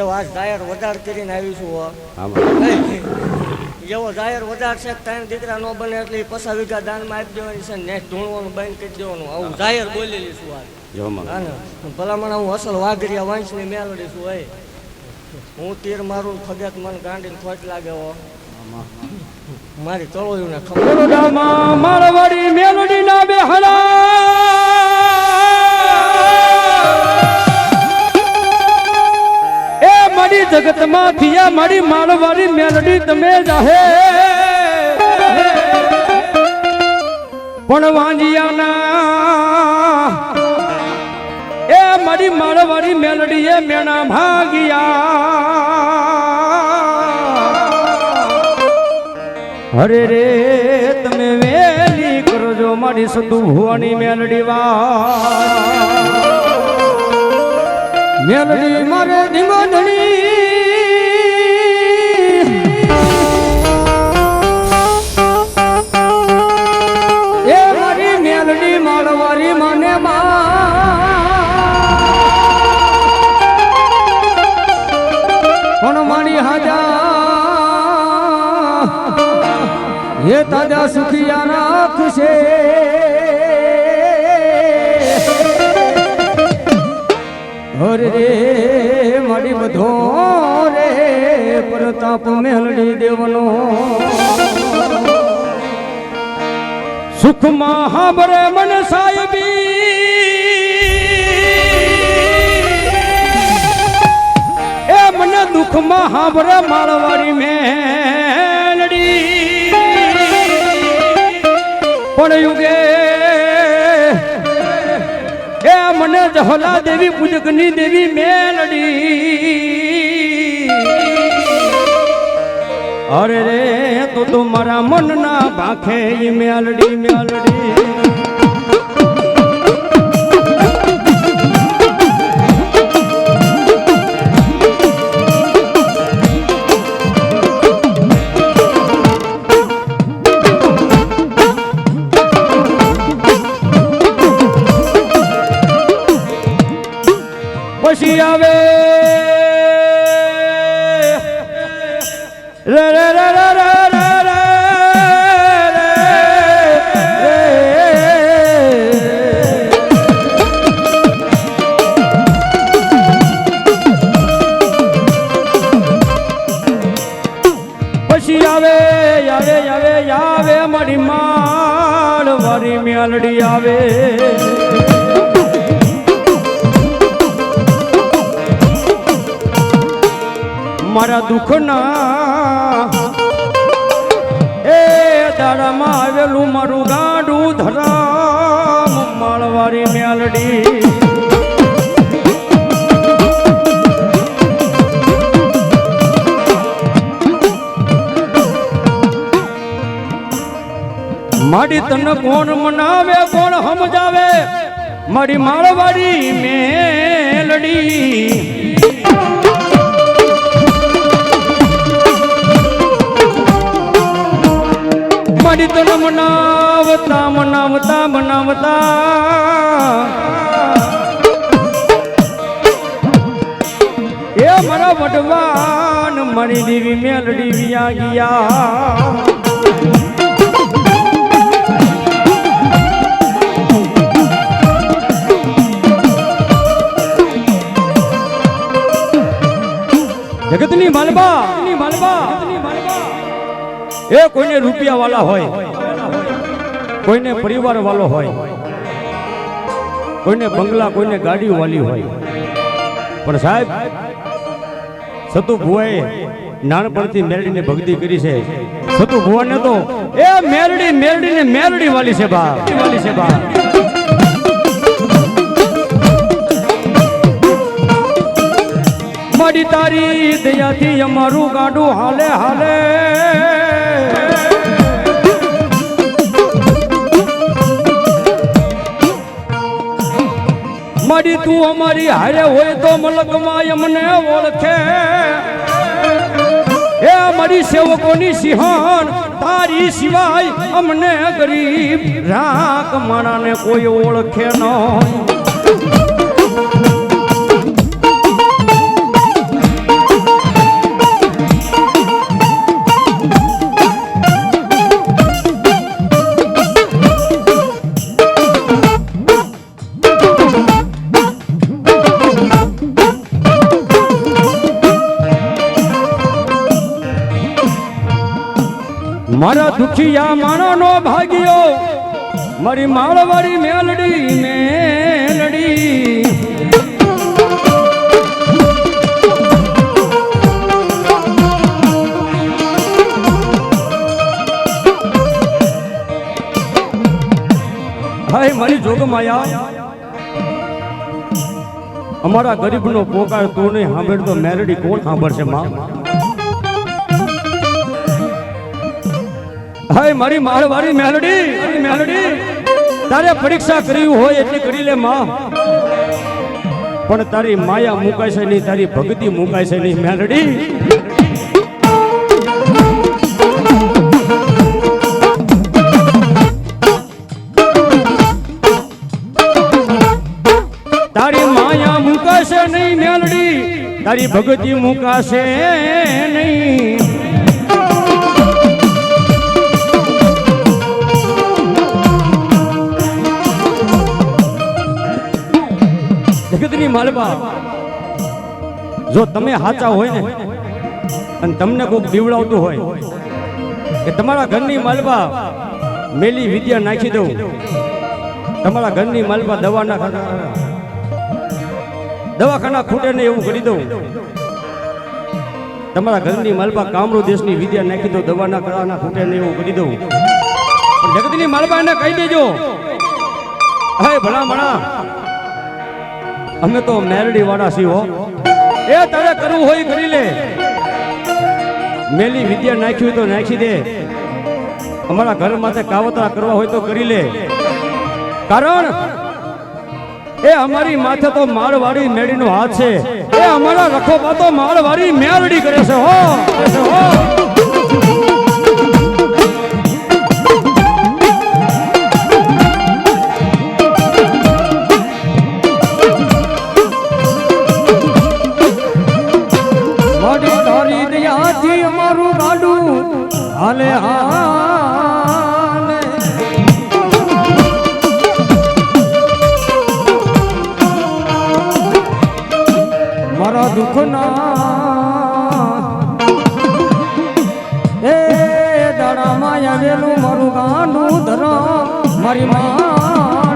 આજ ડાયર વધાર કરીને આવીશું એવો ડાયર વધાર છે કે ત્રણ દીકરા ન બને એટલે ઈ પચાસ વીઘા દાનમાં આપી દેવાની છે ને ધૂણવાનું બંધ કરી દેવાનું. આવું જાહેર બોલેલી છું આજ ભલામણ હું અસલ વાઘરિયા વંશની મેલડી છું એ હું તીર મારું ફગત મન ગાંડીને ખોટ લાગે હો. મારી તળોયું ને ખબર. મારવાડી મેલોડી ના બેહલા. જગતમાં મારી મારવાડી મેલડી તમે જાહે. પણ વાંજિયાના એ મારી મારવાડી મેલડી એ મેણા ભાગ્યા. હરે રે, તમે વેલી કરજો મારી સદુ ભુવાની મેલડી વા. મેલડી મારે ધીમોધણી એ હે તાજા સુખિયા રાખશે. હરે મારી બધો રે, પ્રતાપ મેલડી દેવનો. સુખ મહાબરે મન સાહેબી. એ મને દુઃખમાં મહાબરે માળવાડી મેલડી પણ યુગે એ મને જહલા દેવી પૂજકની દેવી મેલડી. અરે રે, તો તું મારા મનના ભાખે મેલડી મેલડી. પછી આવે યારે યારે આવે, મારી માળ વારી મેલડી આવે. મારા દુઃખના એ દાડામાં આવેલું મારું ગાડું ધરામ માળવારી મેલડી. મારી તન કોણ મનાવે, કોણ સમજાવે? મારી માળવાડી મેલડી. મારી તન મનાવતા મનાવતા મનાવતા. એ મારા વડવાન મારી દેવી મેલડી વ્યા ગયા. જગતની માલબા એ કોઈને રૂપિયા વાળા હોય, કોઈને પરિવાર વાળો હોય, કોઈને બંગલા, કોઈને ગાડી વાળી હોય. પણ સાહેબ, સતુ ભુવાએ નાનપણથી મેરડીને ભક્તિ કરી છે. સતુ ભુવાને તો એ મેરડી, મેરડીને મેરડી વાળી છે બા વાલી છે બા મારી તારી દયાથી અમારું ગાડું હાલે હાલે. મારી તું અમારી હારે હોય તો મલકમાં અમને ઓળખે. એ અમારી સેવકોની સિંહણ, તારી સિવાય અમને ગરીબ રાખ, માણાને કોઈ ઓળખે ન દુખિયા માણસનો ભાગ્યો. મારી માળવાળી મેલડી મેલડી. હાય, મારી જોગમાયા. અમારા ગરીબનો પોકાર તું નહીં સાંભળતો તો મેરડી કોણ સાંભળશે, માં? હાય મારી માળવાળી મેલડી મેલડી, તારે પરીક્ષા કરી હોય એટલી કરી લે માં. પણ તારી માયા મુકાય છે નહીં, તારી ભક્તિ મુકાય છે નહીં, મેલડી. તારી ભગતી મુકાશે નહીં જગતની માલબા જો તમે સાચા હોય ને, અને તમને કોઈક દીવડાવતું હોય, કે તમારા ઘરની માલબા મેલી વિદ્યા નાખી દઉં, તમારા ઘરની માલબા દવાના દવાખાના ખૂટે ને એવું કરી દઉં, તમારા ઘરની માલબા કામરો દેશની વિદ્યા નાખી દઉં દવાના કળાના ખૂટે ને એવું કરી દઉં. જગતની માલવા એને કહી દેજો. હે ભલા મણા અમે તો મેરડી વાળા છીએ એ તારે કરવું હોય કરી લે. મેલી વિદ્યા નાખી હોય તો નાખી દે. અમારા ઘર માટે કાવતરા કરવા હોય તો કરી લે. કારણ એ અમારી માથે તો માળવાડી મેળીનો હાથ છે. એ અમારા રખોબા તો માળવાડી મેળડી કરે છે હો. હો. તારી દયાથી અમારું ગાડું હાલે હા મારા દુઃખના એ દાડામાં આવેલું મારી મારવારી